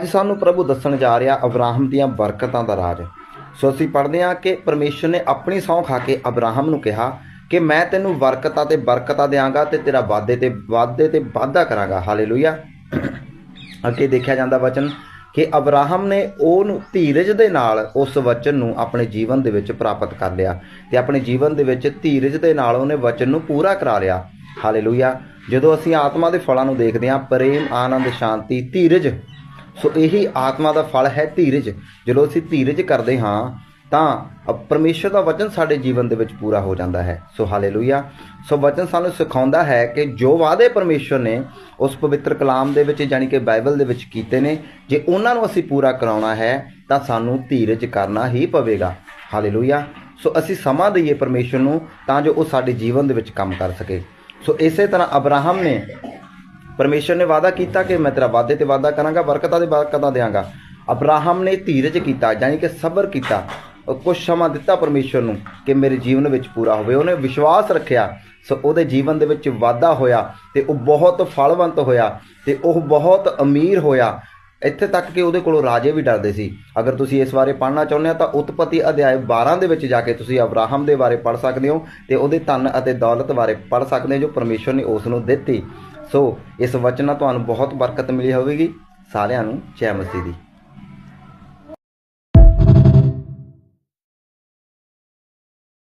ਅੱਜ ਸਾਨੂੰ ਪ੍ਰਭੂ ਦੱਸਣ ਜਾ ਰਿਹਾ ਅਬਰਾਹਮ ਦੀਆਂ ਬਰਕਤਾਂ ਦਾ ਰਾਜ। ਸੋ ਅਸੀਂ ਪੜ੍ਹਦੇ ਹਾਂ ਕਿ ਪਰਮੇਸ਼ਰ ਨੇ ਆਪਣੀ ਸਹੁੰ ਖਾ ਕੇ ਅਬਰਾਹਮ ਨੂੰ ਕਿਹਾ ਕਿ ਮੈਂ ਤੈਨੂੰ ਬਰਕਤਾਂ ਤੇ ਬਰਕਤਾਂ ਦੇਵਾਂਗਾ ਤੇ ਤੇਰਾ ਵਾਅਦੇ ਤੇ ਵਾਅਦੇ ਤੇ ਵਾਅਦਾ ਕਰਾਂਗਾ। ਹਾਲੇਲੂਇਆ। ਅੱਗੇ ਦੇਖਿਆ ਜਾਂਦਾ ਵਚਨ ਕਿ ਅਬਰਾਹਮ ਨੇ ਉਹਨੂੰ ਧੀਰਜ ਦੇ ਨਾਲ ਉਸ ਵਚਨ ਨੂੰ ਆਪਣੇ ਜੀਵਨ ਦੇ ਵਿੱਚ ਪ੍ਰਾਪਤ ਕਰ ਲਿਆ ਤੇ ਆਪਣੇ ਜੀਵਨ ਦੇ ਵਿੱਚ ਧੀਰਜ ਦੇ ਨਾਲ ਉਹਨੇ ਵਚਨ ਨੂੰ ਪੂਰਾ ਕਰਾ ਲਿਆ। ਹਾਲੇਲੂਇਆ। ਜਦੋਂ ਅਸੀਂ ਆਤਮਾ ਦੇ ਫਲਾਂ ਨੂੰ ਦੇਖਦੇ ਹਾਂ, ਪ੍ਰੇਮ, ਆਨੰਦ, ਸ਼ਾਂਤੀ, ਧੀਰਜ ਸੋ ਇਹੀ ਆਤਮਾ ਦਾ ਫਲ ਹੈ ਧੀਰਜ। ਜਦੋਂ ਅਸੀਂ ਧੀਰਜ ਕਰਦੇ ਹਾਂ, ਤਾਂ ਅ- ਪਰਮੇਸ਼ਰ ਦਾ ਵਚਨ ਸਾਡੇ ਜੀਵਨ ਦੇ ਵਿੱਚ ਪੂਰਾ ਹੋ ਜਾਂਦਾ ਹੈ। ਸੋ ਹਾਲੇਲੂਇਆ। ਸੋ ਵਚਨ ਸਾਨੂੰ ਸਿਖਾਉਂਦਾ ਹੈ ਕਿ ਜੋ ਵਾਅਦੇ ਪਰਮੇਸ਼ਰ ਨੇ ਉਸ ਪਵਿੱਤਰ ਕਲਾਮ ਦੇ ਵਿੱਚ, ਯਾਨੀ ਕਿ ਬਾਈਬਲ ਦੇ ਵਿੱਚ ਕੀਤੇ ਨੇ, ਜੇ ਉਹਨਾਂ ਨੂੰ ਅਸੀਂ ਪੂਰਾ ਕਰਾਉਣਾ ਹੈ, ਤਾਂ ਸਾਨੂੰ ਧੀਰਜ ਕਰਨਾ ਹੀ ਪਵੇਗਾ। ਹਾਲੇਲੂਇਆ। ਸੋ ਅਸੀਂ ਸਮਾਂ ਦਈਏ ਪਰਮੇਸ਼ਰ ਨੂੰ, ਤਾਂ ਜੋ ਉਹ ਸਾਡੇ ਜੀਵਨ ਦੇ ਵਿੱਚ ਕੰਮ ਕਰ ਸਕੇ। ਸੋ ਇਸੇ ਤਰ੍ਹਾਂ ਅਬਰਾਹਮ ਨੇ ਪਰਮੇਸ਼ਰ ਨੇ ਵਾਅਦਾ ਕੀਤਾ ਕਿ ਮੈਂ ਤੇਰਾ ਵਾਅਦੇ ਤੇ ਵਾਅਦਾ ਕਰਾਂਗਾ ਬਰਕਤਾਂ ਦੇ ਬਰਕਤਾਂ ਦੇਵਾਂਗਾ ਅਬਰਾਹਮ ਨੇ ਧੀਰਜ ਕੀਤਾ, ਯਾਨੀ ਕਿ ਸਬਰ ਕੀਤਾ ਉਹ ਕੁਝ ਸਮਾਂ ਦਿੱਤਾ ਪਰਮੇਸ਼ਰ ਨੂੰ ਕਿ ਮੇਰੇ ਜੀਵਨ ਵਿੱਚ ਪੂਰਾ ਹੋਵੇ। ਉਹਨੇ ਵਿਸ਼ਵਾਸ ਰੱਖਿਆ, ਸੋ ਉਹਦੇ ਜੀਵਨ ਦੇ ਵਿੱਚ ਵਾਧਾ ਹੋਇਆ ਤੇ ਉਹ ਬਹੁਤ ਫਲਵੰਤ ਹੋਇਆ ਤੇ ਉਹ ਬਹੁਤ ਅਮੀਰ ਹੋਇਆ। ਇੱਥੇ ਤੱਕ ਕਿ ਉਹਦੇ ਕੋਲੋਂ ਰਾਜੇ ਵੀ ਡਰਦੇ ਸੀ। ਅਗਰ ਤੁਸੀਂ ਇਸ ਬਾਰੇ ਪੜ੍ਹਨਾ ਚਾਹੁੰਦੇ ਹੋ ਤਾਂ ਉਤਪਤੀ ਅਧਿਆਇ 12 ਦੇ ਵਿੱਚ ਜਾ ਕੇ ਤੁਸੀਂ ਅਬਰਾਹਮ ਦੇ ਬਾਰੇ ਪੜ੍ਹ ਸਕਦੇ ਹੋ ਤੇ ਉਹਦੇ ਧਨ ਅਤੇ ਦੌਲਤ ਬਾਰੇ ਪੜ੍ਹ ਸਕਦੇ ਹੋ ਜੋ ਪਰਮੇਸ਼ਰ ਨੇ ਉਸ ਨੂੰ ਦਿੱਤੀ। ਸੋ ਇਸ ਵਚਨ ਨਾਲ ਤੁਹਾਨੂੰ ਬਹੁਤ ਬਰਕਤ ਮਿਲੀ ਹੋਵੇਗੀ। ਸਾਰਿਆਂ ਨੂੰ ਜੈ ਮਸੀਹ ਦੀ।